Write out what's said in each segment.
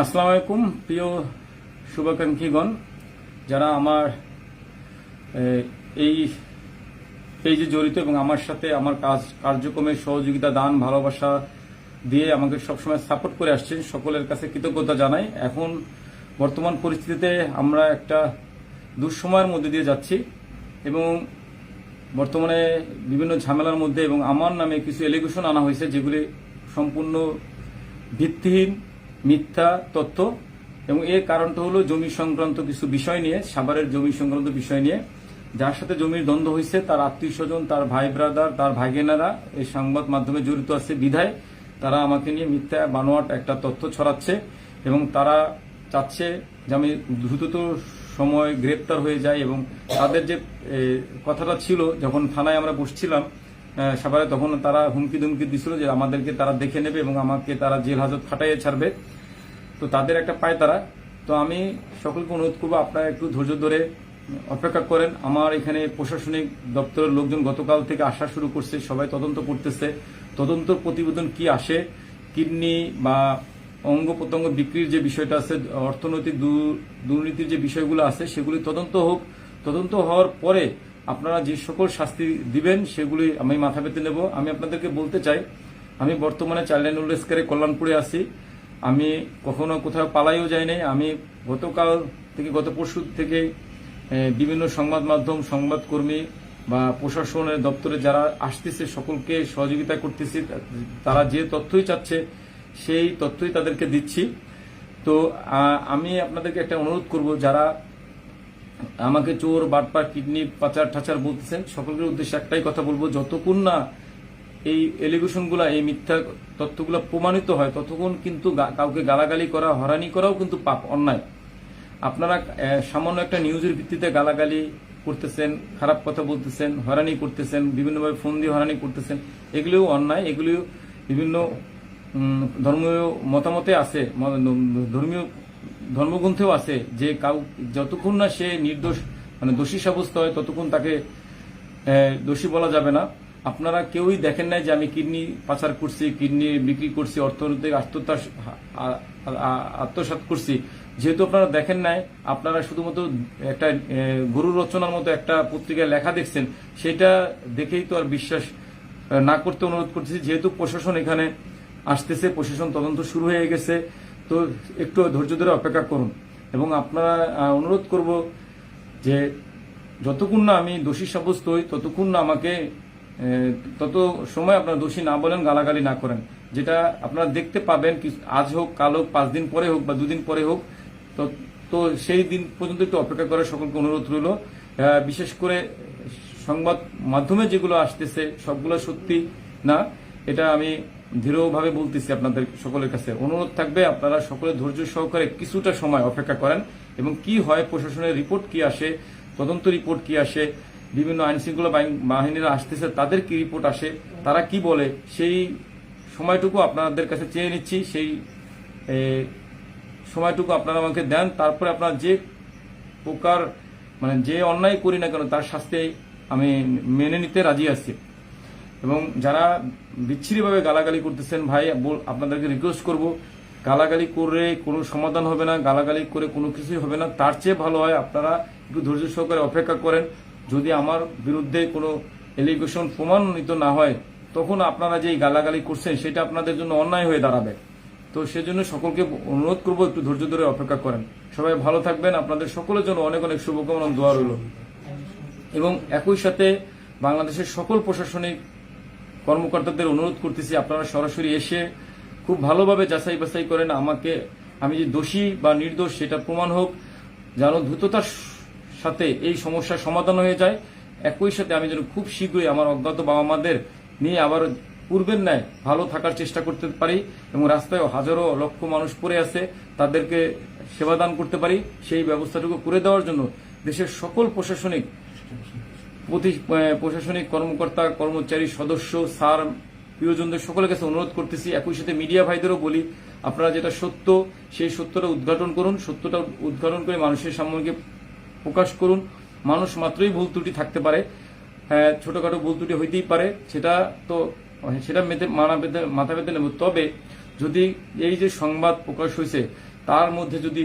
আসসালামু আলাইকুম, প্রিয় শুভাকাঙ্ক্ষীগণ, যারা আমার এই পেজে জড়িত এবং আমার সাথে আমার কাজ কার্যক্রমে সহযোগিতা, দান, ভালোবাসা দিয়ে আমাকে সবসময় সাপোর্ট করে আসছেন, সকলের কাছে কৃতজ্ঞতা জানাই। এখন বর্তমান পরিস্থিতিতে আমরা একটা দুঃসময়ের মধ্যে দিয়ে যাচ্ছি এবং বর্তমানে বিভিন্ন ঝামেলার মধ্যে এবং আমার নামে কিছু এলিগেশন আনা হয়েছে, যেগুলি সম্পূর্ণ ভিত্তিহীন। মিথ্যা তথ্য, এবং এর কারণটা হলো জমি সংক্রান্ত কিছু বিষয় নিয়ে, সাভারের জমি সংক্রান্ত বিষয় নিয়ে, যার সাথে জমির দ্বন্দ্ব হয়েছে, তার আত্মীয় স্বজন, তার ভাই ব্রাদার তার ভাইগেনারা এই সংবাদ মাধ্যমে জড়িত আছে বিধায়। তারা আমাকে নিয়ে মিথ্যা, বানোয়াট একটা তথ্য ছড়াচ্ছে, এবং তারা চাচ্ছে যে আমি দ্রুতত সময় গ্রেপ্তার হয়ে যায় এবং তাদের যে কথাটা ছিল, যখন থানায় আমরা বসছিলাম সাভারে তখন তারা হুমকি দুমকি দিছিল যে আমাদেরকে তারা দেখে নেবে এবং আমাকে তারা জেল হাজত খাটাইয়ে ছাড়বে। তো তাদের একটা পায় তারা। তো আমি সকলকে অনুরোধ করব, আপনারা একটু ধৈর্য ধরে অপেক্ষা করেন। আমার এখানে প্রশাসনিক দপ্তরের লোকজন গতকাল থেকে আসা শুরু করছে, সবাই তদন্ত করতেছে। তদন্ত প্রতিবেদন কি আসে, কিডনি বা অঙ্গ প্রত্যঙ্গ বিক্রির যে বিষয়টা আছে, অর্থনৈতিক দুর্নীতির যে বিষয়গুলো আছে, সেগুলি তদন্ত হোক। তদন্ত হওয়ার পরে আপনারা যে সকল শাস্তি দিবেন, সেগুলি আমি মাথা পেতে নেব। আমি আপনাদেরকে বলতে চাই, আমি বর্তমানে চাইল্ড উল্লেসকারে কল্যাণপুরে আছি। আমি কখনো কোথাও পালাইও যাই নাই। আমি গতকাল থেকে, গত পরশু থেকে বিভিন্ন সংবাদ মাধ্যম, সংবাদকর্মী বা প্রশাসনের দপ্তরে যারা আসতেছে, সকলকে সহযোগিতা করতেছি, তারা যে তথ্যই চাচ্ছে, সেই তথ্যই তাদেরকে দিচ্ছি। তো আমি আপনাদেরকে একটা অনুরোধ করব, যারা আমাকে চোর, বাটপার, কিডনি, পাচার, ঠাচার বলতেছেন। সকলের উদ্দেশ্যে একটাই কথা বলব, যতক্ষণ না এই এলিগেশনগুলা এই মিথ্যা তথ্যগুলো প্রমাণিত হয়, ততক্ষণ কিন্তু কাউকে গালাগালি করা হরানি করাও কিন্তু পাপ, অন্যায়। আপনারা সামান্য একটা নিউজের ভিত্তিতে গালাগালি করতেছেন, খারাপ কথা বলতেছেন হরানি করতেছেন, বিভিন্নভাবে ফোন দিয়ে হরানি করতেছেন, এগুলিও অন্যায়, এগুলিও বিভিন্ন ধর্মীয় মতামতে আছে ধর্মীয় ধর্মগ্রন্থেও আছে যে কাউ, যতক্ষণ না সে নির্দোষ মানে দোষী সাব্যস্ত হয়, ততক্ষণ তাকে দোষী বলা যাবে না। আপনারা কেউই দেখেন নাই যে আমি কিডনি পাচার করছি, কিডনি বিক্রি করছি, অর্থনৈতিক আত্মতা আত্মসাত করছি। যেহেতু আপনারা দেখেন নাই, আপনারা শুধুমাত্র একটা গরু রচনার মতো একটা পত্রিকায় লেখা দেখছেন, সেটা দেখেই তো আর বিশ্বাস না করতে অনুরোধ করতেছি। যেহেতু প্রশাসন এখানে আসতেছে, প্রশাসন তদন্ত শুরু হয়ে গেছে। তো একটু ধৈর্য ধরে অপেক্ষা করুন। এবং আপনারা অনুরোধ করব যে যতক্ষণ না আমি দোষী সাব্যস্ত হই, ততক্ষণ না আমাকে তত সময় আপনারা দোষী না বলেন, গালাগালি না করেন। যেটা আপনারা দেখতে পাবেন আজ হোক, কাল হোক, পাঁচ দিন পরে হোক বা দুদিন পরে হোক, তো তো সেই দিন পর্যন্ত একটু অপেক্ষা করার সকলকে অনুরোধ রইল। বিশেষ করে সংবাদ মাধ্যমে যেগুলো আসতেছে, সবগুলো সত্যি না। এটা আমি দৃঢ়ভাবে বলতেছি আপনাদের সকলের কাছে। অনুরোধ থাকবে আপনারা সকলে ধৈর্য সহকারে কিছুটা সময় অপেক্ষা করেন এবং কি হয়, প্রশাসনের রিপোর্ট কি আসে, তদন্ত রিপোর্ট কি আসে, বিভিন্ন আইন শৃঙ্খলা বাহিনীরা আসতেছে, তাদের কি রিপোর্ট আসে, তারা কি বলে, সেই সময়টুকু আপনাদের কাছে চেয়ে নিচ্ছি, সেই সময়টুকু আপনারা আমাকে দেন, তারপরে আপনারা যে প্রকার মানে যে অন্যায় করি না কেন, তার শাস্তি আমি মেনে নিতে রাজি আছি। এবং যারা বিচ্ছিরিভাবে গালাগালি করতেছেন, ভাই আপনাদেরকে রিকোয়েস্ট করব, গালাগালি করে কোনো সমাধান হবে না, গালাগালি করে কোনো কিছুই হবে না। তার চেয়ে ভালো হয় আপনারা একটু ধৈর্য সহকারে অপেক্ষা করেন। যদি আমার বিরুদ্ধে কোনো এলিগেশন প্রমাণিত না হয়, তখন আপনারা যে এই গালাগালি করছেন, সেটা আপনাদের জন্য অন্যায় হয়ে দাঁড়াবে। তো সেজন্য সকলকে অনুরোধ করব একটু ধৈর্য ধরে অপেক্ষা করেন। সবাই ভালো থাকবেন। আপনাদের সকলের জন্য অনেক অনেক শুভকামনা দোয়া রইল। এবং একই সাথে বাংলাদেশের সকল প্রশাসনিক কর্মকর্তাদের অনুরোধ করতেছি, আপনারা সরাসরি এসে খুব ভালোভাবে যাচাই বাছাই করেন। আমাকে, আমি যে দোষী বা নির্দোষ, সেটা প্রমাণ হোক, যেন দ্রুততার সাথে এই সমস্যার সমাধান হয়ে যায়। একই সাথে আমি যেন খুব শীঘ্রই আমার অজ্ঞাত বাবা মাদের নিয়ে আবার পূর্বের ন্যায় ভালো থাকার চেষ্টা করতে পারি এবং রাস্তায় হাজারো লক্ষ মানুষ পড়ে আছে, তাদেরকে সেবাদান করতে পারি। সেই ব্যবস্থাটুকু করে দেওয়ার জন্য দেশের সকল প্রশাসনিক প্রশাসনিক কর্মকর্তা কর্মচারী সদস্য স্যার প্রিয়জনদের সকলের কাছে অনুরোধ করতেছি একই সাথে মিডিয়া ভাইদেরও বলি আপনারা যেটা সত্য সেই সত্যটা উদ্ঘাটন করুন সত্যটা উদ্ঘাটন করে মানুষের সামনে প্রকাশ করুন। মানুষ মাত্রই ভুল ত্রুটি থাকতে পারে হ্যাঁ, ছোটখাটো ভুল ত্রুটি হইতেই পারে সেটা তো সেটা মেতে মানা পেতে মাথা পেতে নেব। তবে যদি এই যে সংবাদ প্রকাশ হয়েছে তার মধ্যে যদি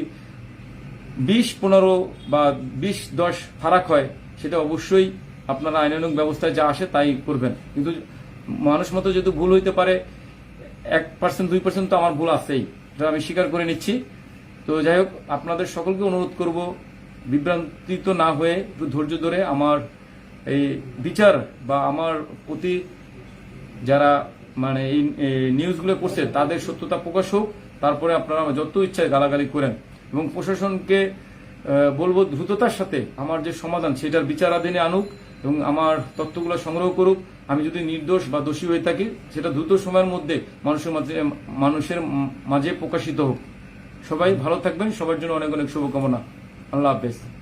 বিশ পনেরো বা বিশ দশ ফারাক হয় সেটা অবশ্যই আপনারা আইনানুক ব্যবস্থায় যা আসে তাই করবেন। কিন্তু মানুষ মতো যদি ভুল হইতে পারে, এক পার্সেন্ট, দুই পার্সেন্ট তো আমার ভুল আছেই। এটা আমি স্বীকার করে নিচ্ছি। তো যাই হোক, আপনাদের সকলকে অনুরোধ করব, বিভ্রান্তিত না হয়ে একটু ধৈর্য ধরে আমার এই বিচার বা আমার প্রতি যারা মানে এই নিউজগুলো করছে, তাদের সত্যতা প্রকাশ হোক। তারপরে আপনারা যত ইচ্ছায় গালাগালি করেন। এবং প্রশাসনকে বলব দ্রুততার সাথে আমার যে সমাধান, সেটার বিচারাধীনে আনুক। এবং আমার তথ্যগুলো সংগ্রহ করুক। আমি যদি নির্দোষ বা দোষী হয়ে থাকি, সেটা দ্রুত সময়ের মধ্যে মানুষের মাঝে মানুষের মাঝে প্রকাশিত হোক। সবাই ভালো থাকবেন, সবার জন্য অনেক অনেক শুভকামনা। আল্লাহ হাফেজ।